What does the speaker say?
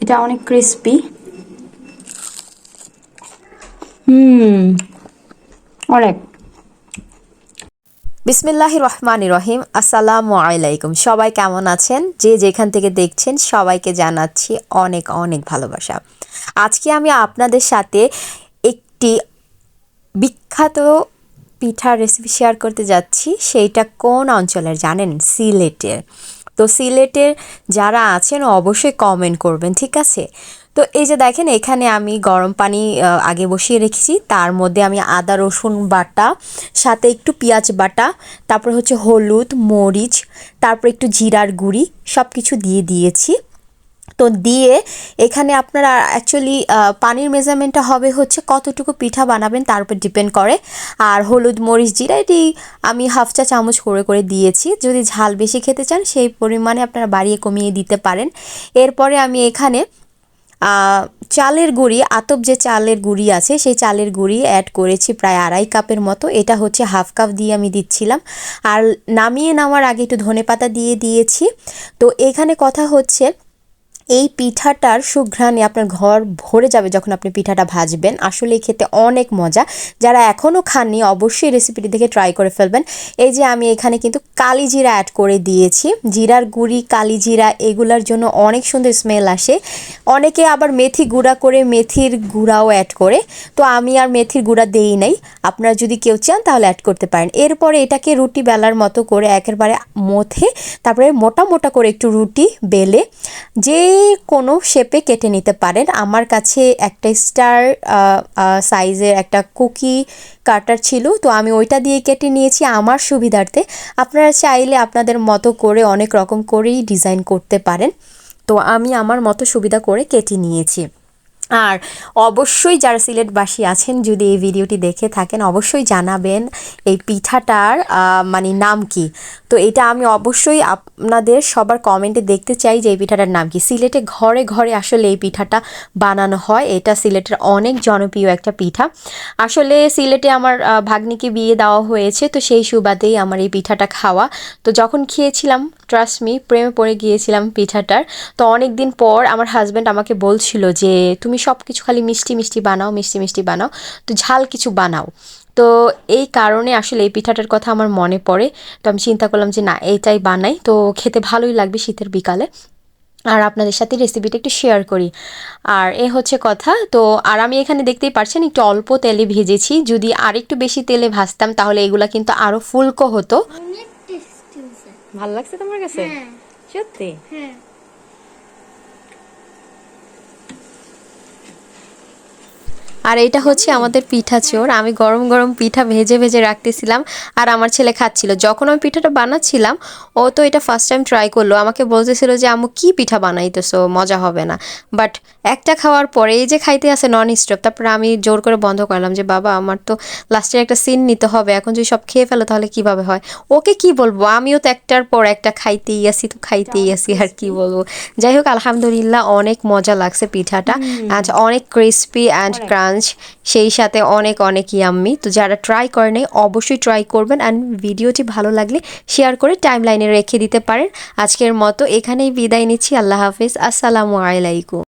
এটা অনেক ক্রিস্পি হুম, অনেক। বিসমিল্লাহ রহমান রহিম, আসসালামু আলাইকুম। সবাই কেমন আছেন? যে যেখান থেকে দেখছেন, সবাইকে জানাচ্ছি অনেক অনেক ভালোবাসা। আজকে আমি আপনাদের সাথে একটি বিখ্যাত পিঠার রেসিপি শেয়ার করতে যাচ্ছি। সেইটা কোন অঞ্চলের জানেন? সিলেটের। তো সিলেটের যারা আছেন অবশ্যই কমেন্ট করবেন, ঠিক আছে? তো এই যে দেখেন, এখানে আমি গরম পানি আগে বসিয়ে রেখেছি। তার মধ্যে আমি আদা, রসুন বাটা, সাথে একটু পেঁয়াজ বাটা, তারপর হচ্ছে হলুদ, মরিচ, তারপর একটু জিরার গুঁড়ি সব কিছু দিয়ে দিয়েছি। তো দিয়ে এখানে আপনারা অ্যাকচুয়ালি পানির মেজারমেন্টটা হবে হচ্ছে কতটুকু পিঠা বানাবেন তার উপর ডিপেন্ড করে। আর হলুদ, মরিচ, জিরা, এটি আমি হাফ চা চামচ করে করে দিয়েছি। যদি ঝাল বেশি খেতে চান, সেই পরিমাণে আপনারা বাড়িয়ে কমিয়ে দিতে পারেন। এরপরে আমি এখানে চালের গুঁড়ি, আতপ যে চালের গুঁড়ি আছে, সেই চালের গুঁড়ি অ্যাড করেছি প্রায় আড়াই কাপের মতো। এটা হচ্ছে হাফ কাপ দিয়ে আমি দিচ্ছিলাম। আর নামিয়ে নেওয়ার আগে একটু ধনেপাতা দিয়ে দিয়েছি। তো এখানে কথা হচ্ছে এই পিঠাটার সুঘ্রাণে আপনার ঘর ভরে যাবে যখন আপনি পিঠাটা ভাজবেন। আসলে খেতে অনেক মজা। যারা এখনও খাননি, অবশ্যই রেসিপিটি দেখে ট্রাই করে ফেলবেন। এই যে আমি এখানে কিন্তু কালি জিরা অ্যাড করে দিয়েছি। জিরার গুঁড়ি কালি জিরা এগুলার জন্য অনেক সুন্দর স্মেল আসে। অনেকে আবার মেথি গুঁড়া করে মেথির গুঁড়াও অ্যাড করে। তো আমি আর মেথির গুঁড়া দেই নাই। আপনারা যদি কেউ চান তাহলে অ্যাড করতে পারেন। এরপরে এটাকে রুটি বেলার মতো করে একেবারে মথে, তারপরে মোটা মোটা করে একটু রুটি বেলে, যে কোনো শেপে কেটে নিতে পারেন। আমার কাছে একটা স্টার সাইজের একটা কুকি কাটার ছিল। তো আমি ওইটা দিয়ে কেটে নিয়েছি আমার সুবিধার্থে। আপনারা চাইলে আপনাদের মতো করে অনেক রকম করেই ডিজাইন করতে পারেন। তো আমি আমার মতো সুবিধা করে কেটে নিয়েছি। আর অবশ্যই যারা সিলেটবাসী আছেন, যদি এই ভিডিওটি দেখে থাকেন, অবশ্যই জানাবেন এই পিঠাটার মানে নাম কি। তো এটা আমি অবশ্যই আপনাদের সবার কমেন্টে দেখতে চাই যে এই পিঠাটার নাম কি। সিলেটে ঘরে ঘরে আসলে এই পিঠাটা বানানো হয়। এটা সিলেটের অনেক জনপ্রিয় একটা পিঠা। আসলে সিলেটে আমার ভাগ্নিকে বিয়ে দেওয়া হয়েছে, তো সেই সুবাদেই আমার এই পিঠাটা খাওয়া। তো যখন খেয়েছিলাম ট্রাস্ট মি প্রেমে পড়ে গিয়েছিলাম পিঠাটার। তো অনেক দিন পর আমার হাজব্যান্ড আমাকে বলছিল যে, তুমি সব কিছু খালি মিষ্টি মিষ্টি বানাও মিষ্টি মিষ্টি বানাও। তো ঝাল কিছু বানাও। তো এই কারণে আসলে এই পিঠাটার কথা আমার মনে পড়ে। তো আমি চিন্তা করলাম যে না এইটাই বানাই। তো খেতে ভালোই লাগবে শীতের বিকালে। আর আপনাদের সাথে রেসিপিটা একটু শেয়ার করি। আর এ হচ্ছে কথা তো আর আমি এখানে দেখতেই পারছেন একটু অল্প তেলে ভেজেছি। যদি আর একটু বেশি তেলে ভাজতাম তাহলে এগুলা কিন্তু আরও ফুলকো হতো। ভালো লাগছে তোমার কাছে? হ্যাঁ। সত্যি? হ্যাঁ। আর এটা হচ্ছে আমাদের পিঠা চোর। আমি গরম গরম পিঠা ভেজে ভেজে রাখতেছিলাম আর আমার ছেলে খাচ্ছিল। যখন আমি পিঠাটা বানাচ্ছিলাম ও তো এটা ফার্স্ট টাইম ট্রাই করল। আমাকে বলতেছিল যে আমু কি পিঠা বানাইতেছো? মজা হবে না। বাট একটা খাওয়ার পরে এই যে খাইতে আছে নন স্টপ তারপরে আমি জোর করে বন্ধ করলাম যে বাবা আমার তো লাস্টে একটা সিন নিতে হবে। এখন যদি সব খেয়ে ফেলো তাহলে কীভাবে হয়? ওকে কি বলব? আমিও তো একটার পর একটা খাইতেই আসি তো খাইতেই আসি আর কি বলব? যাই হোক আলহামদুলিল্লাহ অনেক মজা লাগছে পিঠাটা। আজ অনেক ক্রিস্পি অ্যান্ড ক্রাঞ্চ সেই সাথে অনেক অনেক ইয়াম্মি তো যারা ট্রাই করেন অবশ্যই ট্রাই করবেন অ্যান্ড ভিডিওটি ভালো লাগলে শেয়ার করে টাইম লাইনে রেখে দিতে পারেন। আজকের মতো এখানেই বিদায় নিচ্ছি। আল্লাহ হাফিজ। আসসালামু আলাইকুম।